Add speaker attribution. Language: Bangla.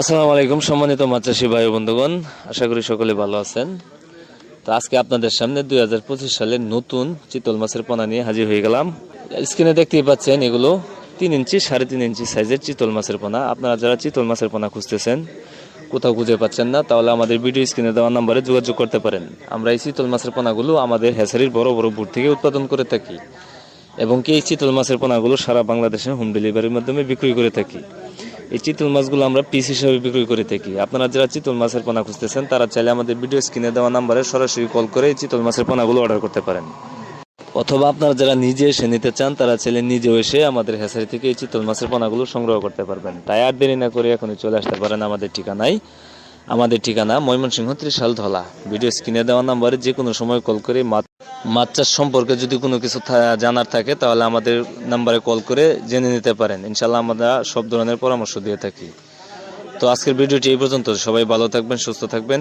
Speaker 1: আসসালামু আলাইকুম, সম্মানিত চাষী ভাই বন্ধুগণ। আশা করি সকলে ভালো আছেন। তো আজকে আপনাদের সামনে দুই হাজার পঁচিশ সালের নতুন চিতল মাছের পোনা নিয়ে হাজির হয়ে গেলাম। স্ক্রিনে দেখতেই পাচ্ছেন এগুলো তিন ইঞ্চি, সাড়ে তিন ইঞ্চি সাইজের চিতল মাছের পোনা। আপনারা যারা চিতল মাছের পোনা খুঁজতেছেন, কোথাও খুঁজে পাচ্ছেন না, তাহলে আমাদের ভিডিও স্ক্রিনে দেওয়া নাম্বারে যোগাযোগ করতে পারেন। আমরা এই চিতল মাছের পোনাগুলো আমাদের হ্যাচারির বড় বড় বুট থেকে উৎপাদন করে থাকি এবং কি এই চিতল মাছের পোনাগুলো সারা বাংলাদেশে হোম ডেলিভারির মাধ্যমে বিক্রি করে থাকি। এই চিতল মাছগুলো আমরা পিস হিসেবে বিক্রি করে থাকি। আপনারা যারা চিতল মাছের পোনা খুঁজতেছেন, তারা চাইলে আমাদের ভিডিও স্ক্রিনে দেওয়া নাম্বারে সরাসরি কল করে এই চিতল মাছের পোনাগুলো অর্ডার করতে পারেন। অথবা আপনারা যারা নিজে এসে নিতে চান, তারা চাইলে নিজেও এসে আমাদের হেসারি থেকে এই চিতল মাছের পোনাগুলো সংগ্রহ করতে পারবেন। তাই আর দেরি না করে এখনই চলে আসতে পারেন আমাদের ঠিকানায়। আমাদের ঠিকানা ময়মনসিংহ ত্রিশাল ধলা ভিডিও স্ক্রিনে দেওয়া নাম্বারে যে কোনো সময় কল করে মাছ চাষ সম্পর্কে যদি কোনো কিছু জানার থাকে, তাহলে আমাদের নাম্বারে কল করে জেনে নিতে পারেন। ইনশাল্লাহ আমরা সব ধরনের পরামর্শ দিয়ে থাকি। তো আজকের ভিডিওটি এই পর্যন্ত। সবাই ভালো থাকবেন, সুস্থ থাকবেন।